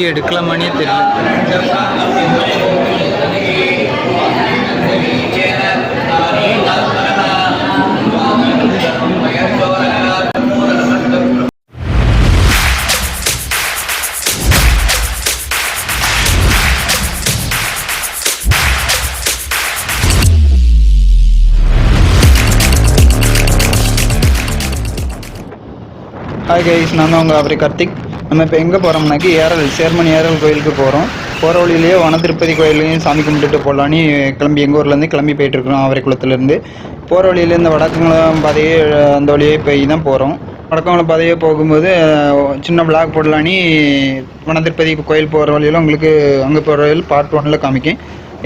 Video எடுக்கலாமானே தெரியல. Hi guys நான் தான் உங்கள் அவரை கார்த்திக் நம்ம இப்போ எங்கே போகிறோம்னாக்கி ஏரல் சேர்மன் ஏரல் கோயிலுக்கு போகிறோம் போகிற வழியிலேயே வனதிருப்பதி கோயிலையும் சாமி கும்பிட்டுட்டு போகலான்னு கிளம்பி எங்கள் ஊர்லேருந்து கிளம்பி போயிட்டுருக்குறோம் அவரை குளத்துலேருந்து போகிற வழியிலேருந்து இந்த வடக்குங்குளம் பாதையே அந்த வழியே போய் தான் போகிறோம் வடக்குங்குளம் பாதையே போகும்போது சின்ன பிளாக் போடலான்னு வனதிருப்பதி கோயில் போகிற வழியில் உங்களுக்கு அங்கே போகிற வழியில் பார்ட் ஒன்றில் காமிக்கும்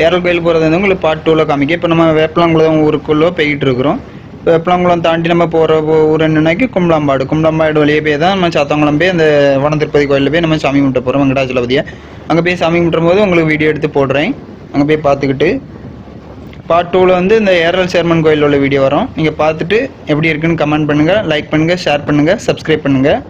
ஏரல் கோயில் போகிறது வந்து உங்களுக்கு பார்ட் டூவில் காமிக்கும் இப்போ நம்ம வேப்பலாங்குளம் ஊருக்குள்ளே போய்கிட்டு இருக்கிறோம். வேப்பலாங்குளம் தாண்டி நம்ம போகிற ஊர் என்னன்னாக்கி கும்பலாம்பாடு. கும்பலாம்பாடு வழியே போய் தான் நம்ம சாத்தாங்குளம் போய் அந்த வன திருப்பதி கோயிலில் போய் நம்ம சாமி கும்பிட்டு போகிறோம் வெங்கடாச்சலபதியை அங்கே போய் சாமி கும்பிட்டும் போது உங்களுக்கு வீடியோ எடுத்து போடுறேன். அங்கே போய் பார்த்துக்கிட்டு. பார்ட் டூவில் வந்து இந்த ஏரல் சேர்மன் கோயிலில் உள்ள வீடியோ வரும். நீங்கள் பார்த்துட்டு எப்படி இருக்குன்னு கமெண்ட் பண்ணுங்கள் லைக் பண்ணுங்கள் ஷேர் பண்ணுங்கள் சப்ஸ்கிரைப் பண்ணுங்கள்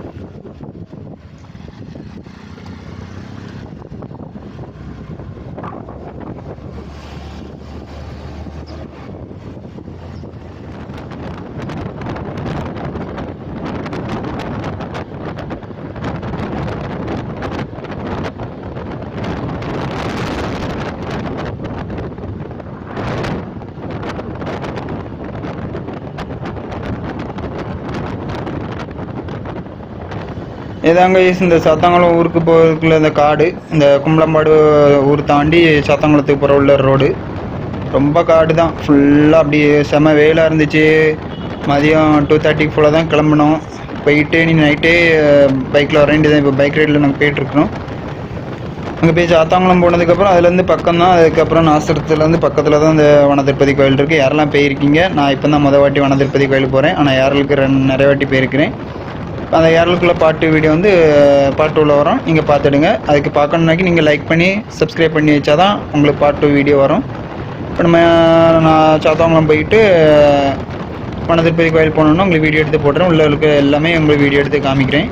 இதாங்க இந்த சத்தங்குளம் ஊருக்கு போகிறதுக்குள்ள இந்த காடு. இந்த கும்பலம்பாடு ஊர் தாண்டி சாத்தாங்குளத்துக்கு போகிற உள்ள ரோடு ரொம்ப காடு தான் ஃபுல்லாக அப்படியே செம வெயிலாக இருந்துச்சு. மதியம் டூ தேர்ட்டிக்கு ஃபுல்லாக தான் கிளம்புனோம். போயிட்டு நீ நைட்டே பைக்கில் வர வேண்டியதான் இப்போ பைக் ரைடில் நாங்கள் போயிட்டுருக்குறோம். அங்கே போய் சாத்தாங்குளம் போனதுக்கப்புறம் அதுலேருந்து பக்கம் தான் அதுக்கப்புறம் நாசரத்துலேருந்து பக்கத்தில் தான் இந்த வனதிருப்பதி கோயில் இருக்குது யாரெல்லாம் போயிருக்கீங்க? நான் இப்போ தான் முத வாட்டி வனதிருப்பதி கோயிலுக்கு போகிறேன் ஆனால் யாரலுக்கு ரெண்டு நிறைய வாட்டி போயிருக்கிறேன். அந்த ஏரலுக்குள்ள பாட்டு வீடியோ வந்து பாட்டு உள்ள வரும். நீங்கள் பார்த்துடுங்க. அதுக்கு பார்க்கணுன்னாக்கி நீங்கள் லைக் பண்ணி சப்ஸ்கிரைப் பண்ணி வச்சா தான் உங்களுக்கு பாட்டு வீடியோ வரும். இப்போ நம்ம நான் சாத்தாங்குளம் போயிட்டு வனதிருப்பதி கோயில் போனோன்னா உங்களுக்கு வீடியோ எடுத்து போடுறேன் உள்ள இருக்க எல்லாமே உங்களுக்கு வீடியோ எடுத்து காமிக்கிறேன்.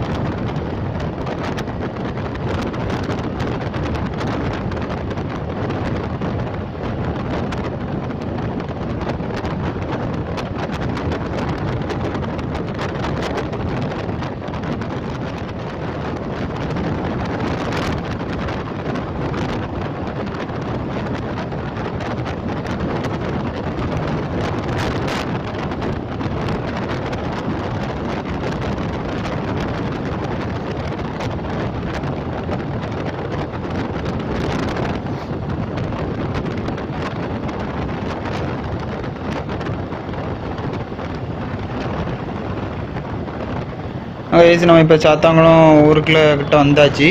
கைஸ் நம்ம இப்போ சாத்தாங்குளம் ஊருக்குள்ளே கிட்ட வந்தாச்சு.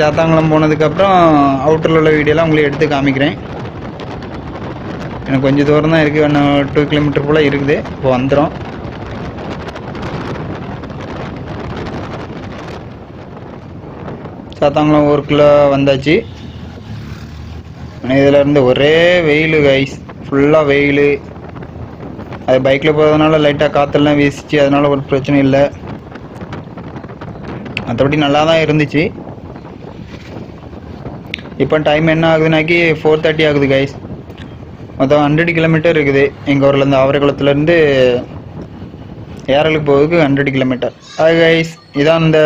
சாத்தாங்குளம் போனதுக்கப்புறம் அவுட்டரில் உள்ள வீடியோலாம் உங்களுக்கு எடுத்து காமிக்கிறேன். எனக்கு கொஞ்சம் தூரம் தான் இருக்குது இன்னும் டூ கிலோமீட்டர் போல் இருக்குது. இப்போ வந்துடும் சாத்தாங்குளம் ஊருக்குள்ளே வந்தாச்சு. இதில் இருந்து ஒரே வெயில் கைஸ் ஃபுல்லாக வெயில். அது பைக்கில் போகிறதுனால லைட்டாக காற்றெல்லாம் வீசிச்சு அதனால் ஒரு பிரச்சனை இல்லை. மற்றபடி நல்லா தான் இருந்துச்சு. இப்போ டைம் என்ன ஆகுதுனாக்கி ஃபோர் தேர்ட்டி ஆகுது கைஸ் மொத்தம் ஹண்ட்ரட் கிலோமீட்டர் இருக்குது. எங்கள் ஊர்லேருந்து ஆவரகுளத்துலேருந்து ஏரலுக்கு போகிறதுக்கு ஹண்ட்ரட் கிலோமீட்டர் அது கைஸ் இதான் இந்த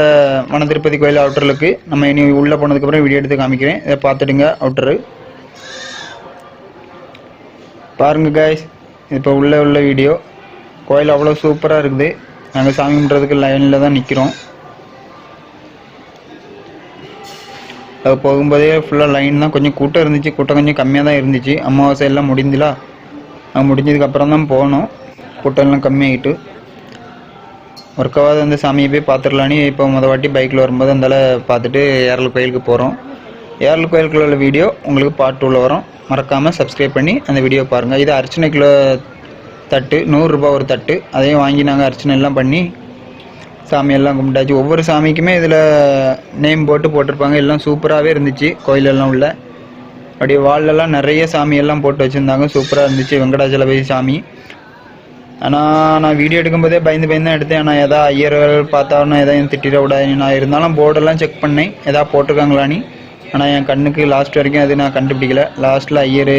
மன திருப்பதி கோயில் அவுட்டருக்கு நம்ம இனி உள்ளே போனதுக்கப்புறம் வீடியோ எடுத்து காமிக்கிறேன். இதை பார்த்துடுங்க அவுட்டரு பாருங்க கைஸ் இப்போ உள்ளே உள்ள வீடியோ கோயில் அவ்வளோ சூப்பராக இருக்குது. நாங்கள் சாமி கும்பிட்றதுக்கு லைனில் தான் நிற்கிறோம் அது போகும்போதே ஃபுல்லாக லைன் தான். கொஞ்சம் கூட்டம் இருந்துச்சு. கூட்டம் கொஞ்சம் கம்மியாக தான் இருந்துச்சு. அமாவாசை எல்லாம் முடிஞ்சிலா அது முடிஞ்சதுக்கப்புறம் தான் போனோம். கூட்டம் எல்லாம் கம்மியாகிட்டு ஒர்க்காவது அந்த சாமியை போய் பார்த்துடலான்னு இப்போ முத வாட்டி பைக்கில் வரும்போது அந்தால பார்த்துட்டு ஏரல் கோயிலுக்கு போகிறோம் ஏரல் கோயிலுக்குள்ள உள்ள வீடியோ உங்களுக்கு பார்ட் உள்ள வரும். மறக்காமல் சப்ஸ்கிரைப் பண்ணி அந்த வீடியோ பாருங்கள் இது அர்ச்சனை கிலோ தட்டு நூறுரூபா ஒரு தட்டு. அதையும் வாங்கி நாங்கள் அர்ச்சனை எல்லாம் பண்ணி சாமியெல்லாம் கும்பிட்டாச்சு. ஒவ்வொரு சாமிக்குமே இதில் நேம் போட்டு போட்டிருப்பாங்க. எல்லாம் சூப்பராகவே இருந்துச்சு. கோயிலெல்லாம் உள்ள. அப்படியே வால்லெல்லாம் நிறைய சாமியெல்லாம் போட்டு வச்சுருந்தாங்க. சூப்பராக இருந்துச்சு. வெங்கடாச்சலபதி சாமி. ஆனால் நான் வீடியோ எடுக்கும்போதே பயந்து பயந்து தான் எடுத்தேன். ஆனால் எதா ஐயர்கள் பார்த்தாலும் எதையும் திட்டிடக்கூடாது நான் இருந்தாலும் போர்டெல்லாம் செக் பண்ணேன். எதா போட்டிருக்காங்களான்னு ஆனால் என் கண்ணுக்கு லாஸ்ட் வரைக்கும் அது நான் கண்டுபிடிக்கல. லாஸ்ட்டில் ஐயர்.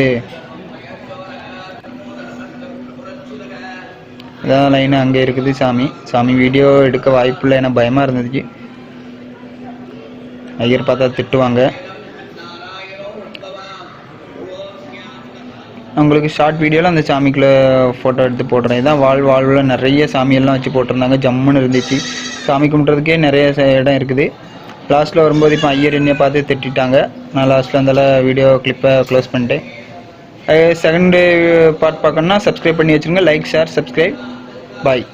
இதான் லைன் அங்கே இருக்குது சாமி. சாமி வீடியோ எடுக்க வாய்ப்பில்லை எனக்கு பயமாக இருந்துச்சு. ஐயர் பார்த்தா திட்டுவாங்க. உங்களுக்கு ஷார்ட் வீடியோவில் அந்த சாமிக்குள்ளே ஃபோட்டோ எடுத்து போடுறேன் இதான் வாழ் வாழ்வில் நிறைய சாமியெல்லாம் வச்சு போட்டிருந்தாங்க. ஜம்முன்னு இருந்துச்சு. சாமி கும்பிட்றதுக்கே நிறைய இடம் இருக்குது. லாஸ்ட்டில் வரும்போது இப்போ ஐயர் என்னையை பார்த்து திட்டிட்டாங்க. நான் லாஸ்ட்டில் இருந்தாலும் வீடியோ கிளிப்பை க்ளோஸ் பண்ணிட்டேன். செகண்டு பார்ட் பார்க்கணுன்னா சப்ஸ்கிரைப் பண்ணி வச்சுருங்க. லைக் ஷேர் சப்ஸ்கிரைப் பாய்